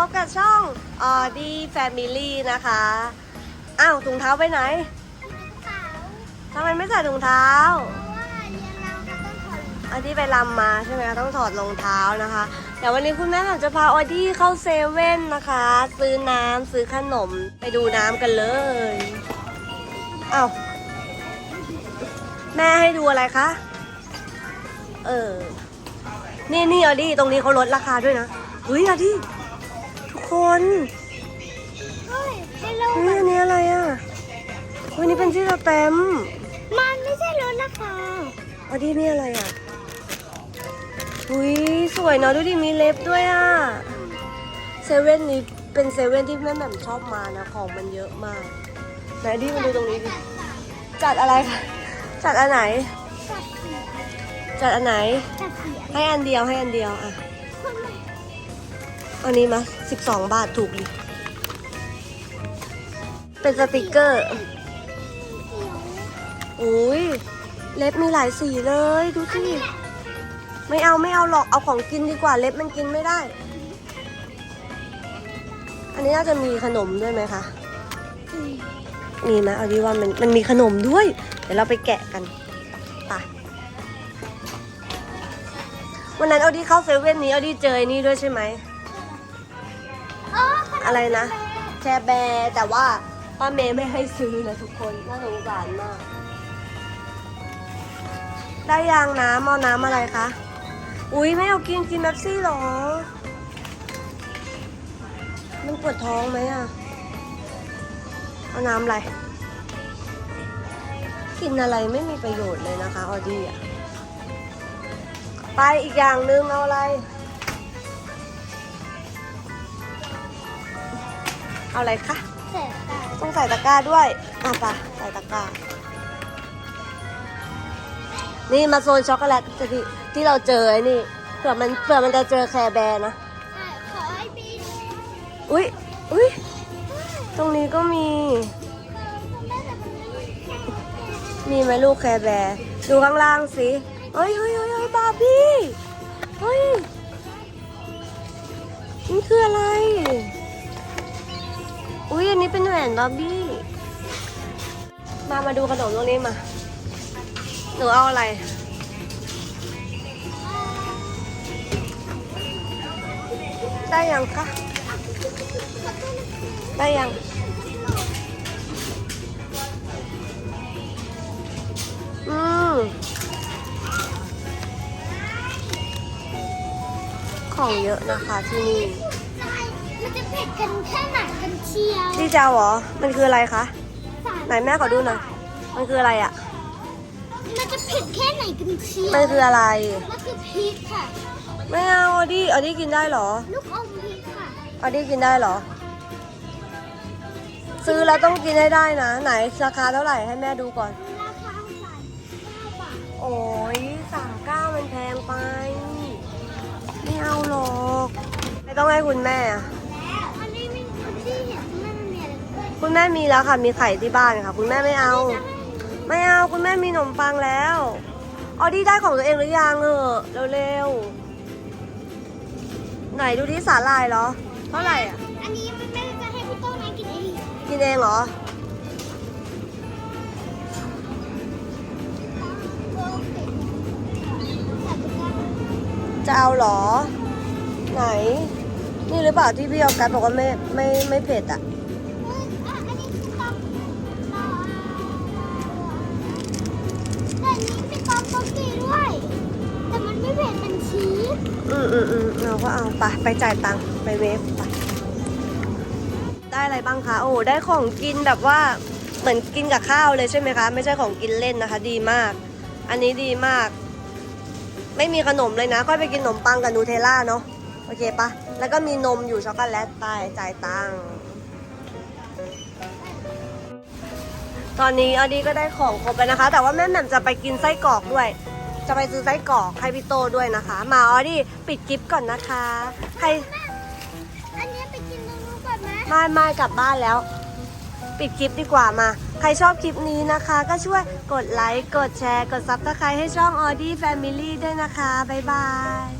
พบกับช่อง a u d i Family นะคะ อ้าวถุงเท้าไปไหนเสาทำไมไม่ใส่ถุงเท้าเพราะว่าเรียนเราค่ะต้องถอดออดี้ไปลำมาใช่ไหมคะต้องถอดรองเท้านะคะเดี๋ยววันนี้คุณแม่ผมจะพาออดี้เข้าเซเว่นนะคะ ซื้อน้ำซื้อขนมไปดูน้ำกันเลยอ้าวแม่ให้ดูอะไรคะ เออ นี่นี่ออดี้ตรงนี้เขาลดราคาด้วยนะเฮ้ยออดี้ทุก คนเฮ้ยให้เราเฮ้ยอันนี้อะไรอะเฮ้ยนี่เป็นที่สแตมป์มันไม่ใช่รถนะคะออดี้นี่อะไรอะอุ้ยสวยเนาะดูดิมีเล็บด้วยอะเซเว่นนี้เป็นเซเว่นที่แม่แหม่มชอบมานะของมันเยอะมากไหนดิมาดูตรงนี้ดิจัดอะไรคะจัดอันไหน จัดเสียจัดอันไหน จัดเสียให้อันเดียวให้อันเดียวอะคนไหน อันนี้มาสิบสองบาทถูกดิเป็นสติกเกอร์อุ้ยเล็บมีหลายสีเลยดูสิไม่เอาไม่เอาหรอกเอาของกินดีกว่าเล็บมันกินไม่ได้ อันนี้น่าจะมีขนมด้วยไหมคะมีไหมเอาดีว่ามันมันมีขนมด้วย เดี๋ยวเราไปแกะกันวันนั้นเอาดีเข้าเซเว่นนี้เอาดีเจอนี่ด้วยใช่ไหม อ๋อขนมอะไรนะแชร์แบร์แต่ว่าป้าเมย์ไม่ให้ซื้อนะทุกคน น่าสงสารมาก ได้ยางน้ำเอาน้ำอะไรคะ อุ้ยไม่เอากินกินแป๊บซี่หรอ มันปวดท้องไหมอะ เอาน้ำอะไร กินอะไรไม่มีประโยชน์เลยนะคะออดี้อะ ไปอีกอย่างหนึงเอาอะไร เอาอะไรคะเสร็จแต่ต้องใส่ตะกร้าด้วย อะไปใส่ตะกร้า นี่มาโซนช็อกโกแลตที่ที่เราเจอไอ้นี่เผื่อมันเผื่อมันจะเจอแคร์แบร์นะใช่ขอให้ปีนอุ้ยอุ้ยตรงนี้ก็มีคุณแม่แต่มันไม่มีแค่มีไหมลูกแคร์แบร์ดูข้างล่างสิเฮ้ยเฮ้ยเฮ้ยเฮ้ยบาร์บี้ เฮ้ย นี่คืออะไร นนี้เป็นแหวนบาร์บี้ มามาดูขนมตรงนี้มา หนูเอาอะไร ได้ยังคะ ได้ยัง อืมของเยอะนะคะที่นี่ มันจะเผ็ดกันแค่ไหนกันเชียวพี่เจ้าเหรอ มันคืออะไรคะสามไหนแม่ขอดูหน่อย มันคืออะไรอะ่ะ มันจะเผ็ดแค่ไหนกันเชียว มันคืออะไร มันคือพริกค่ะ ไม่เอาออดี้ออดี้กินได้เหรอ ลูกอมพริกค่ะออดี้กินได้เหรอ ซื้อแล้วต้องกินให้ได้นะ ไหนราคาเท่าไหร่ให้แม่ดูก่อน ราคาสามเก้าบาท โอ้ยสามเก้ามันแพงไป ไม่เอาหรอก ไม่ต้องให้คุณแม่ คุณแม่มีแล้วค่ะ มีไข่ที่บ้านค่ะ คุณแม่ไม่เอา ไม่เอา คุณแม่มีขนมปังแล้วออดี้ได้ของตัวเองหรือยังเออเร็วๆไหนดูที่สาลายเหรอ เท่าไหร่อะ อันนี้มันไม่ได้จะให้พี่โต้งนะกินเองกินเองเหรอโอเคใส่ไปก่อนจะเอาเหรอ ไหน นี่หรือเปล่าที่พี่เอากัดบอกว่าไม่ไม่ไม่เผ็ดอะ แต่อันนี้มีตำโปกีด้วย แต่มันไม่เผ็ดมันชีสอืมอืมอืมเราก็เอาไปไปจ่ายตังค์ไปเวฟไปได้อะไรบ้างคะโอ้ได้ของกินแบบว่าเหมือนกินกับข้าวเลยใช่ไหมคะ ไม่ใช่ของกินเล่นนะคะ ดีมาก อันนี้ดีมาก ไม่มีขนมเลยนะค่อยไปกินขนมปังกับนูเทลล่าเนาะโอเคปะแล้วก็มีนมอยู่ช็อกโกแลตไปจ่ายตังค์ ตอนนี้ออดีก็ได้ของครบแล้วนะคะ แต่ว่าแม่แหม่มจะไปกินไส้กรอกด้วย จะไปซื้อไส้กรอกให้พี่โตด้วยนะคะ มาออดี้ปิดคลิปก่อนนะคะใครอันนี้ไปกินตรงนู้นก่อนไหมไม่ไม่กลับบ้านแล้ว ปิดคลิปดีกว่ามา ใครชอบคลิปนี้นะคะ ก็ช่วยกดไลค์ กดแชร์ กดซับสไครต์ให้ช่องออดี้แฟมิลี่ด้วยนะคะ บ๊ายบาย